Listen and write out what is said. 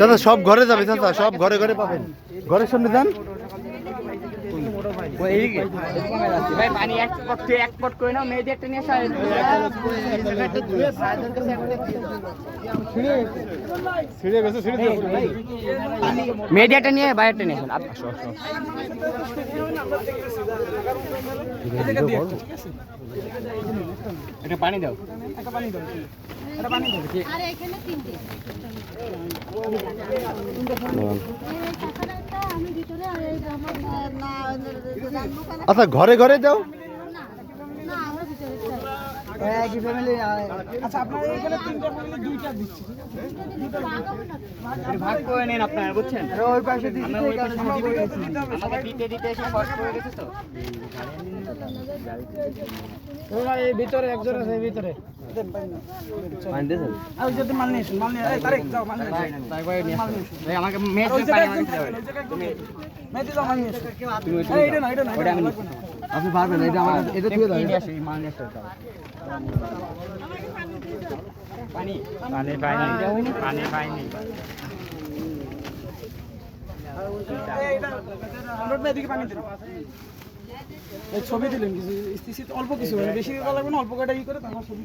দাদা সব ঘরে যাবে দাদা সব ঘরে ঘরে পাবেন। ঘরের সামনে যান। ভাই পানি এক পট তুই এক পট করে নাও মেয়েদের একটা নিয়ে আসা মেয়েদিয়াটা নিয়ে বাইরেটা নিয়ে আসুন। আপ- আসো, আসো, আসো। এটা পানি দাও। আর এখানে তিনটে আমি ভিতরে আর এই আমার না ঘরে করা আচ্ছা ঘরে ঘরে দাও না আমরা ভিতরে চাই এটা ভাগ করে নিন আপনারা বুঝছেন ওই পাশে দিতে আমাকে দিতে দিতে এসে কষ্ট হয়ে গেছে তো ভিতরে একজন আছে ভিতরে এই আমাকে মেয়ে ওই আপনি পারবেন এটা আমার এটা দিয়ে দাও এই নিয়ে দাও। পানি পানি পানি পানি পানি। ছবি দিলেন কিছু অল্প কিছু বেশি লাগবে না অল্প কটা ই করে তারপর ছবি।